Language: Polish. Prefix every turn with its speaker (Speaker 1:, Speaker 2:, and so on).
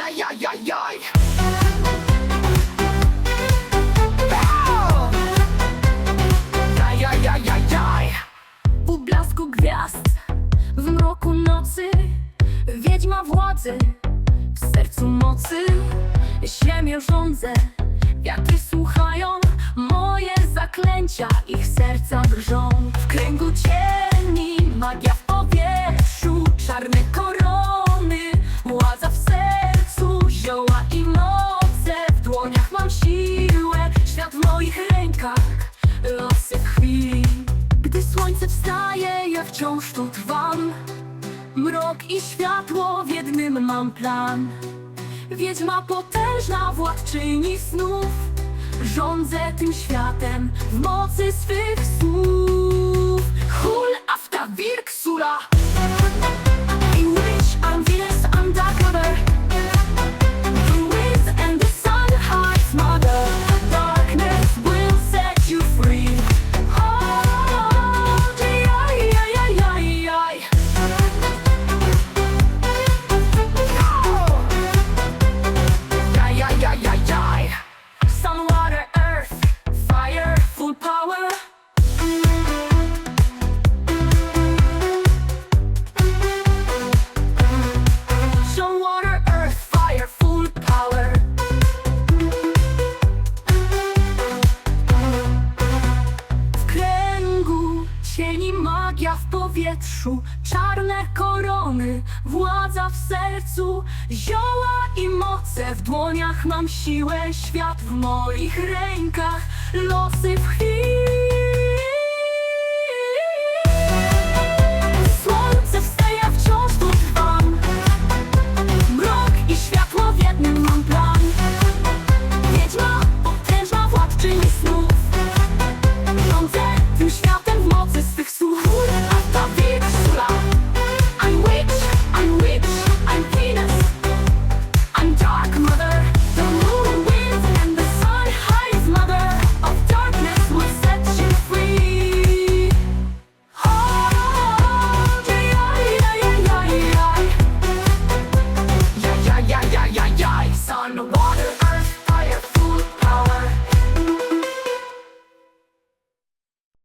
Speaker 1: Ajajajajaj!
Speaker 2: U blasku gwiazd, w mroku nocy Wiedźma władzy, w sercu mocy Ziemię rządzę, wiatry słuchają Moje zaklęcia, ich serca drżą. W kręgu cieni, wciąż tu trwam. Mrok i światło w jednym mam plan. Wiedźma potężna, władczyni snów. Rządzę tym światem w mocy swych słów Hul afta wilk magia w powietrzu, czarne korony, władza w sercu, zioła i moce w dłoniach mam siłę, świat w moich rękach, losy w chwili.